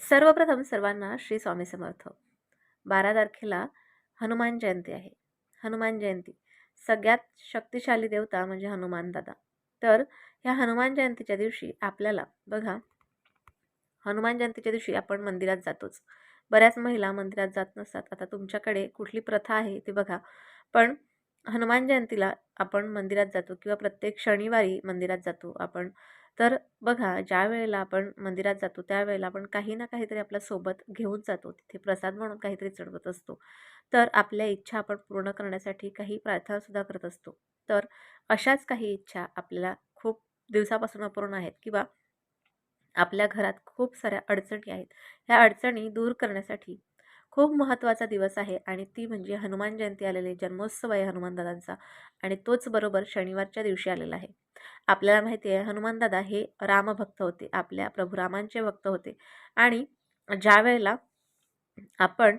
सर्वप्रथम सर्वांना श्री स्वामी समर्थ. बारा तारखेला हनुमान जयंती आहे. हनुमान जयंती. सगळ्यात शक्तिशाली देवता म्हणजे हनुमान दादा. तर ह्या हनुमान जयंतीच्या दिवशी आपल्याला बघा हनुमान जयंतीच्या दिवशी आपण मंदिरात जातोच. बऱ्याच महिला मंदिरात जात नसतात. आता तुमच्याकडे कुठली प्रथा आहे ते बघा. पण हनुमान जयंतीला आपण मंदिरात जातो किंवा प्रत्येक शनिवारी मंदिरात जातो आपण. तर बघा ज्या वेळेला आपण मंदिरात जातो त्यावेळेला आपण काही ना काहीतरी आपल्यासोबत घेऊन जातो. तिथे प्रसाद म्हणून काहीतरी चढवत असतो. तर आपल्या इच्छा आपण पूर्ण करण्यासाठी काही प्रार्थनासुद्धा करत असतो. तर अशाच काही इच्छा आपल्याला खूप दिवसापासून अपूर्ण आहेत किंवा आपल्या घरात खूप साऱ्या अडचणी आहेत. ह्या अडचणी दूर करण्यासाठी खूप महत्त्वाचा दिवस आहे आणि ती म्हणजे हनुमान जयंती आलेली जन्मोत्सव आहे हनुमानदादांचा आणि तोच बरोबर शनिवारच्या दिवशी आलेला आहे. आपल्याला माहिती आहे हनुमानदादा हे रामभक्त होते आपल्या प्रभू रामांचे भक्त होते आणि ज्या वेळेला आपण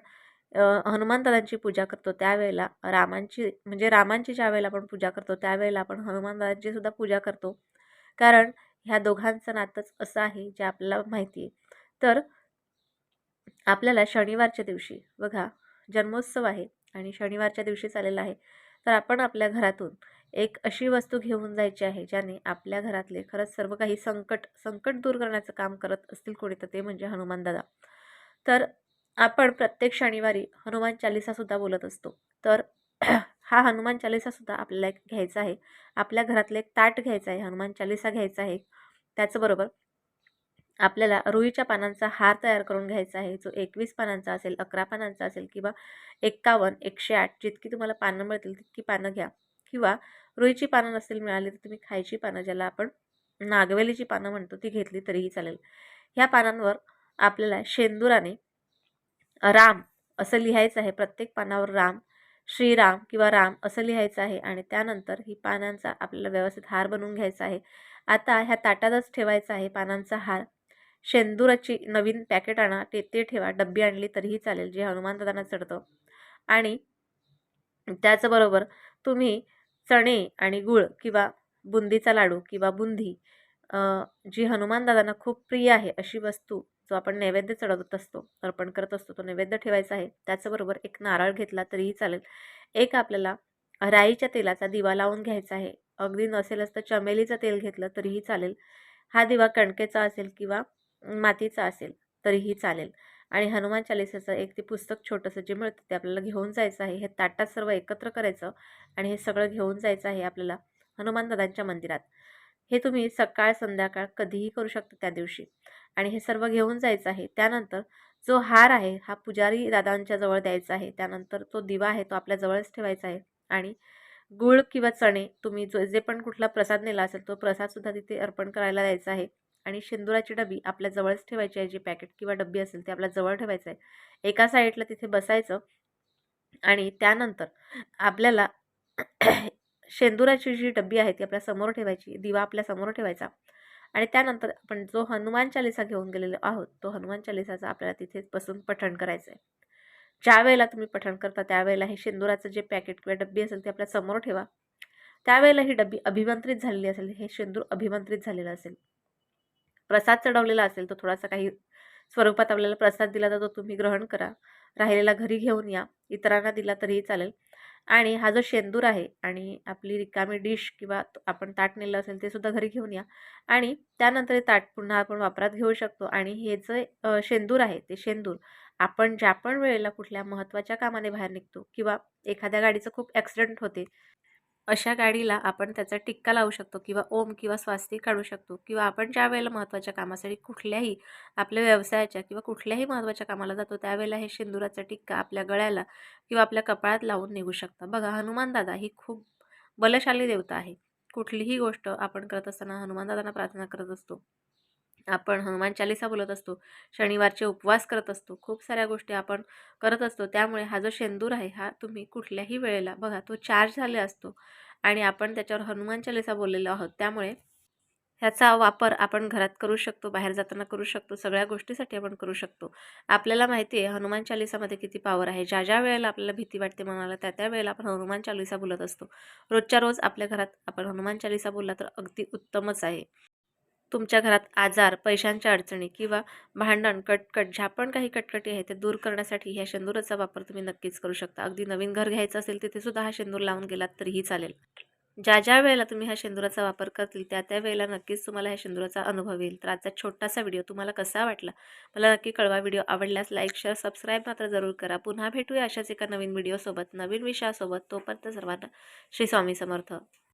हनुमानदादांची पूजा करतो त्यावेळेला रामांची म्हणजे रामांची ज्या वेळेला आपण पूजा करतो त्यावेळेला आपण हनुमानदादांची सुद्धा पूजा करतो. कारण ह्या दोघांचं नातंच असं आहे जे आपल्याला माहिती आहे. तर आपल्याला शनिवारच्या दिवशी बघा जन्मोत्सव आहे आणि शनिवारच्या दिवशी चालेला आहे. तर आपण आपल्या घरातून एक अशी वस्तू घेऊन जायची आहे ज्याने आपल्या घरातले खरंच सर्व काही संकट संकट दूर करण्याचं काम करत असतील कोणी तर ते म्हणजे हनुमान दादा. तर आपण प्रत्येक शनिवारी हनुमान चालिसासुद्धा बोलत असतो. तर हा हनुमान चालिसासुद्धा आपल्याला एक घ्यायचा आहे. आपल्या घरातलं एक ताट घ्यायचं आहे हनुमान चालिसा घ्यायचा आहे. त्याचबरोबर आपल्याला रुईच्या पानांचा हार तयार करून घ्यायचा आहे. जो एकवीस पानांचा असेल अकरा पानांचा असेल किंवा एक्कावन्न एकशे आठ जितकी तुम्हाला पानं मिळतील तितकी पानं घ्या. किंवा रुईची पानं नसेल मिळाली तर तुम्ही खायची पानं ज्याला आपण नागवेलीची पानं म्हणतो ती घेतली तरीही चालेल. ह्या पानांवर आपल्याला शेंदुराने राम असं लिहायचं आहे. प्रत्येक पानावर राम श्रीराम किंवा राम असं लिहायचं आहे आणि त्यानंतर ही पानांचा आपल्याला व्यवस्थित हार बनवून घ्यायचा आहे. आता ह्या ताटातच ठेवायचा आहे पानांचा हार. शेंदुराची नवीन पॅकेट आणा ते ते ठेवा डब्बी आणली तरीही चालेल जे हनुमानदादांना चढतं. आणि त्याचबरोबर तुम्ही चणे आणि गूळ किंवा बुंदीचा लाडू किंवा बुंदी जी हनुमानदादांना खूप प्रिय आहे अशी वस्तू जो आपण नैवेद्य चढवत असतो अर्पण करत असतो तो नैवेद्य ठेवायचा आहे त्याचबरोबर एक नारळ घेतला तरीही चालेल. एक आपल्याला राईच्या तेलाचा दिवा लावून घ्यायचा आहे अगदी नसेलच तर चमेलीचं तेल घेतलं तरीही चालेल. हा दिवा कणकेचा असेल किंवा मातीचा असेल तरीही चालेल. आणि हनुमान चालिसाचं एक ते पुस्तक छोटंसं जे मिळतं ते आपल्याला घेऊन जायचं आहे हे ताटात सर्व एकत्र करायचं आणि हे सगळं घेऊन जायचं आहे आपल्याला हनुमान दादांच्या मंदिरात. हे तुम्ही सकाळ संध्याकाळ कधीही करू शकता त्या दिवशी. आणि हे सर्व घेऊन जायचं आहे. त्यानंतर जो हार आहे हा पुजारी दादांच्या जवळ द्यायचा आहे. त्यानंतर तो दिवा आहे तो आपल्या जवळच ठेवायचा आहे. आणि गुळ किंवा चणे तुम्ही जो जे पण कुठला प्रसाद नेला असेल तो प्रसादसुद्धा तिथे अर्पण करायला द्यायचा आहे. आणि शेंदुराची डबी आपल्या जवळच ठेवायची आहे जी पॅकेट किंवा डब्बी असेल ते आपल्या जवळ ठेवायचं आहे. एका साईडला तिथे बसायचं आणि त्यानंतर आपल्याला शेंदुराची जी डब्बी आहे ती आपल्यासमोर ठेवायची दिवा आपल्यासमोर ठेवायचा आणि त्यानंतर आपण जो हनुमान चालिसा घेऊन गेलेलो आहोत तो हनुमान चालिसाचा आपल्याला तिथेच बसून पठण करायचं आहे. ज्या वेळेला तुम्ही पठण करता त्यावेळेला हे शेंदुराचं जे पॅकेट किंवा डब्बी असेल ते आपल्यासमोर ठेवा. त्यावेळेला ही डब्बी अभिमंत्रित झालेली असेल हे शेंदूर अभिमंत्रित झालेलं असेल. प्रसाद चढवलेला असेल तो थोडासा काही स्वरूपात आपल्याला प्रसाद दिला तर तो तुम्ही ग्रहण करा. राहिलेला घरी घेऊन या. इतरांना दिला तरीही चालेल. आणि हा जो शेंदूर आहे आणि आपली रिकामी डिश किंवा आपण ताट नेलं असेल ते सुद्धा घरी घेऊन या. आणि त्यानंतर हे ताट पुन्हा आपण वापरात घेऊ शकतो. आणि हे जे शेंदूर आहे ते शेंदूर आपण ज्या पण वेळेला कुठल्या महत्त्वाच्या कामाने बाहेर निघतो किंवा एखाद्या गाडीचं खूप ॲक्सिडेंट होते अशा गाडीला आपण त्याचा टिक्का लावू शकतो किंवा ओम किंवा स्वास्तिक काढू शकतो किंवा आपण ज्या वेळेला महत्त्वाच्या कामासाठी कुठल्याही आपल्या व्यवसायाच्या किंवा कुठल्याही महत्त्वाच्या कामाला जातो त्यावेळेला हे शेंदुराचा टिक्का आपल्या गळ्याला किंवा आपल्या कपाळात लावून निघू शकतं. बघा हनुमान दादा ही खूप बलशाली देवता आहे. कुठलीही गोष्ट आपण करत असताना हनुमानदादांना प्रार्थना करत असतो. आपण हनुमान चालिसा बोलत असतो शनिवारचे उपवास करत असतो खूप साऱ्या गोष्टी आपण करत असतो. त्यामुळे हा जो शेंदूर आहे हा तुम्ही कुठल्याही वेळेला बघा तो चार्ज झाले असतो आणि आपण त्याच्यावर हनुमान चालिसा बोललेलो आहोत. त्यामुळे ह्याचा वापर आपण घरात करू शकतो बाहेर जाताना करू शकतो सगळ्या गोष्टीसाठी आपण करू शकतो. आपल्याला माहिती आहे हनुमान चालिसामध्ये किती पावर आहे. ज्या ज्या वेळेला आपल्याला भीती वाटते मनाला त्या त्या वेळेला आपण हनुमान चालिसा बोलत असतो. रोजच्या रोज आपल्या घरात आपण हनुमान चालिसा बोलला तर अगदी उत्तमच आहे. तुमच्या घरात आजार पैशांच्या अडचणी किंवा भांडण कटकट ज्या पण काही कटकटी आहे ते दूर करण्यासाठी ह्या शेंदुराचा वापर तुम्ही नक्कीच करू शकता. अगदी नवीन घर घ्यायचं असेल तिथे सुद्धा हा शेंदूर लावून गेलात तरीही चालेल. ज्या ज्या वेळेला तुम्ही हा शेंदुराचा वापर करतील त्या त्या वेळेला नक्कीच तुम्हाला ह्या शेंदुराचा अनुभव येईल. तर आजचा छोटासा व्हिडिओ तुम्हाला कसा वाटला? मला नक्की कळवा. व्हिडिओ आवडल्यास लाईक शेअर सबस्क्राईब मात्र जरूर करा. पुन्हा भेटूया अशाच एका नवीन व्हिडिओसोबत नवीन विषयासोबत. तोपर्यंत सर्वांना श्री स्वामी समर्थ.